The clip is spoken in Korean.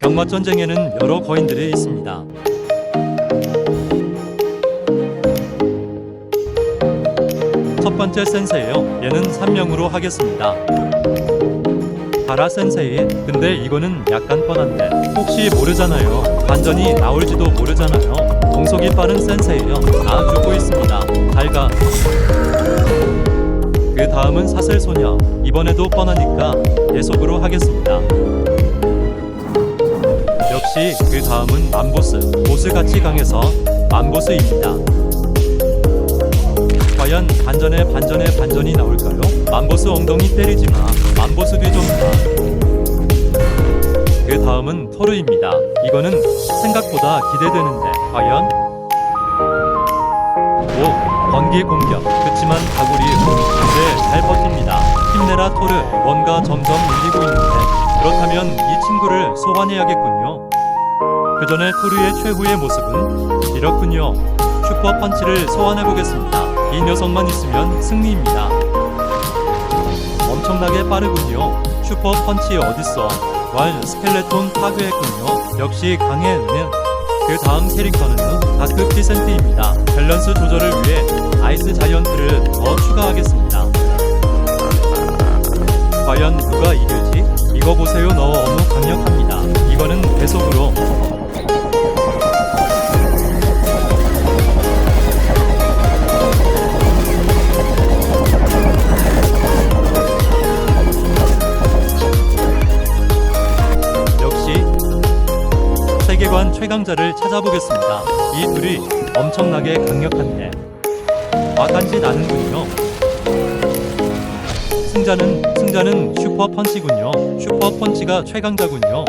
병맛 전쟁에는 여러 거인들이 있습니다. 첫 번째 센세예요. 얘는 3명으로 하겠습니다. 가라 센세이. 근데 이거는 약간 뻔한데 혹시 모르잖아요. 반전이 나올지도 모르잖아요. 공속이 빠른 센세예요. 아 죽고 있습니다. 잘가. 그 다음은 사슬 소녀. 이번에도 뻔하니까 계속으로 하겠습니다. 역시 그 다음은 맘보스. 보스같이 강해서 맘보스입니다. 과연 반전에 반전에 반전이 나올까요? 맘보스 엉덩이 때리지 마. 맘보스 뒤좀 봐. 그 다음은 토르입니다. 이거는 생각보다 기대되는데 과연? 오, 번개 공격. 그치만 다구리 근데 잘 버팁니다. 힘내라 토르. 뭔가 점점 밀리고 있는데 그렇다면 이 친구를 소환해야겠군요. 그 전에 토르의 최후의 모습은 이렇군요. 슈퍼 펀치를 소환해 보겠습니다. 이 녀석만 있으면 승리입니다. 엄청나게 빠르군요. 슈퍼 펀치 어딨어? 왈 스켈레톤 파괴했군요. 역시 강해는 그 다음 캐릭터는 다크 피센트입니다. 밸런스 조절을 위해 아이스 자이언트를 더 추가하겠습니다. 과연 누가 이길지? 이거 보세요. 너무 강력합니다. 이거는 계속으로 세계관 최강자를 찾아보겠습니다. 이 둘이 엄청나게 강력한데 과간지 나는군요. 승자는 승자는 슈퍼 펀치군요. 슈퍼 펀치가 최강자군요.